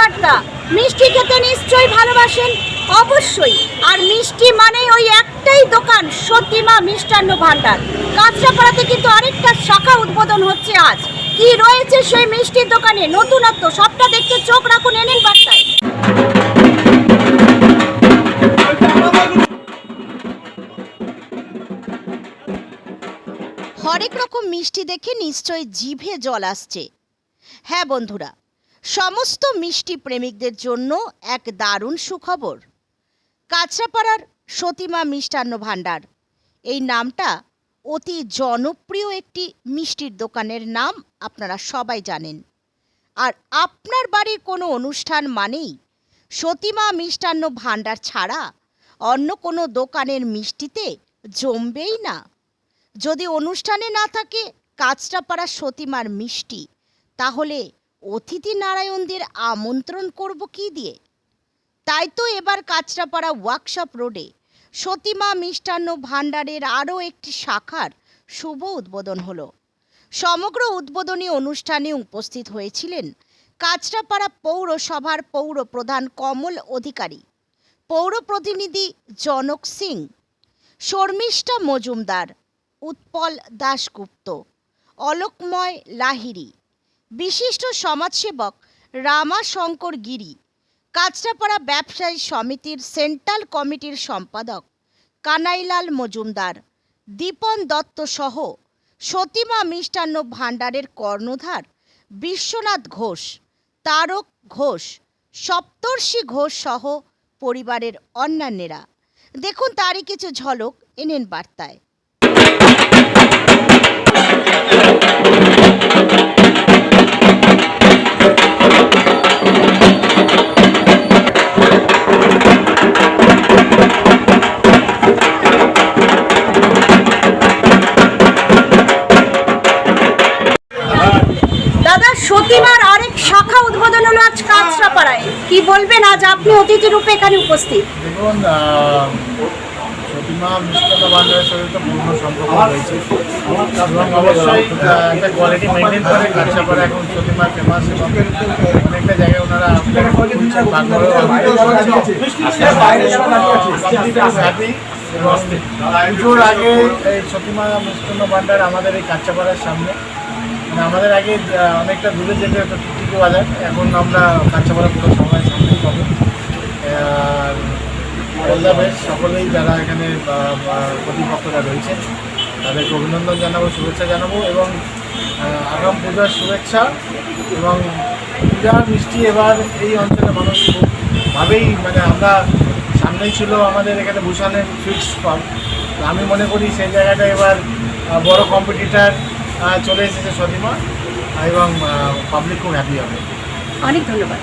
কথাবার্তা মিষ্টি খেতে নিশ্চয়ই ভালোবাসেন? অবশ্যই। আর মিষ্টি মানে ওই একটাই দোকান, সতীমা মিষ্টান্ন ভাণ্ডার। কাঁচরাপাড়াতে কিন্তু আরেকটা শাখা উদ্বোধন হচ্ছে আজ। কি রয়েছে সেই মিষ্টির দোকানে? নতুনত্ব, সবটা দেখতে চোখ রাখুন এনেন বার্তায়। হরেক রকম মিষ্টি দেখে নিশ্চয় জিভে জল আসছে। হ্যাঁ বন্ধুরা সমস্ত মিষ্টি প্রেমিকদের জন্য এক দারুণ সুখবর। কাঁচরাপাড়ার সতীমা মিষ্টান্ন ভাণ্ডার। এই নামটা অতি জনপ্রিয় একটি মিষ্টির দোকানের নাম আপনারা সবাই জানেন। আর আপনার বাড়ির কোনো অনুষ্ঠান মানেই সতীমা মিষ্টান্ন ভাণ্ডার ছাড়া অন্য কোনো দোকানের মিষ্টিতে জমবেই না। যদি অনুষ্ঠানে না থাকে কাঁচরাপাড়া সতীমার মিষ্টি, তাহলে অতিথি নারায়ণদের আমন্ত্রণ করব কি দিয়ে? তাই তো এবার কাঁচরাপাড়া ওয়ার্কশপ রোডে সতীমা মিষ্টান্ন ভাণ্ডারের আরও একটি শাখার শুভ উদ্বোধন হলো। সমগ্র উদ্বোধনী অনুষ্ঠানে উপস্থিত হয়েছিলেন কাঁচরাপাড়া পৌরসভার পৌর প্রধান কমল অধিকারী পৌর প্রতিনিধি জনক সিং, শর্মিষ্ঠা মজুমদার, উৎপল দাশগুপ্ত, অলোকময় লাহিড়ী বিশিষ্ট সমাজসেবক রামাশঙ্কর গিরি, কাঁচরাপাড়া ব্যবসায়ী সমিতির সেন্ট্রাল কমিটির সম্পাদক কানাইলাল মজুমদার, দীপন দত্ত সহ সতীমা মিষ্টান্ন ভাণ্ডারের কর্ণধার বিশ্বনাথ ঘোষ, তারক ঘোষ, সপ্তর্ষি ঘোষ সহ পরিবারের অন্যান্যেরা। দেখুন তারই কিছু ঝলক এনেন বার্তায়। সতীমার আরেক শাখা উদ্বোধন হলো আজ কাঁচরাপাড়ায়। কি বলবেন আজ আপনি অতিথি রূপে এখানে উপস্থিত? দেখুন প্রতিমা মিষ্টান্ন ভান্ডারের সাথে তো পূর্ণ সম্পর্ক রয়েছে। এবং অবশ্যই একটা কোয়ালিটি মেনটেন করে কাঁচাপাড়া এখন প্রতিমা ফেমাস এবং অনেকটা জায়গায় ওনারা হ্যাপি পুজোর আগে এই সতীমা মিষ্টান্ন ভান্ডার আমাদের এই কাঁচাপাড়ার সামনে। মানে আমাদের আগে অনেকটা দূরে যেতে হতো টিকি বাজার। এখন আমরা কাঁচাপাড়া পুরো সময় সামনেই পাবো। আর সকলেই যারা এখানে প্রতিপক্ষরা রয়েছেন, তাদেরকে অভিনন্দন জানাব, শুভেচ্ছা জানাব এবং আগাম পূজার শুভেচ্ছা এবং পূজার মিষ্টি এবার এই অঞ্চলে মানুষ খুব ভাবেই মানে আমরা, সামনেই ছিল আমাদের এখানে ভূষণের স্টল তো আমি মনে করি সেই জায়গাটা এবার বড় কম্পিটিটার চলে এসেছে সদিমা এবং পাবলিক খুব হ্যাপি হবে। অনেক ধন্যবাদ।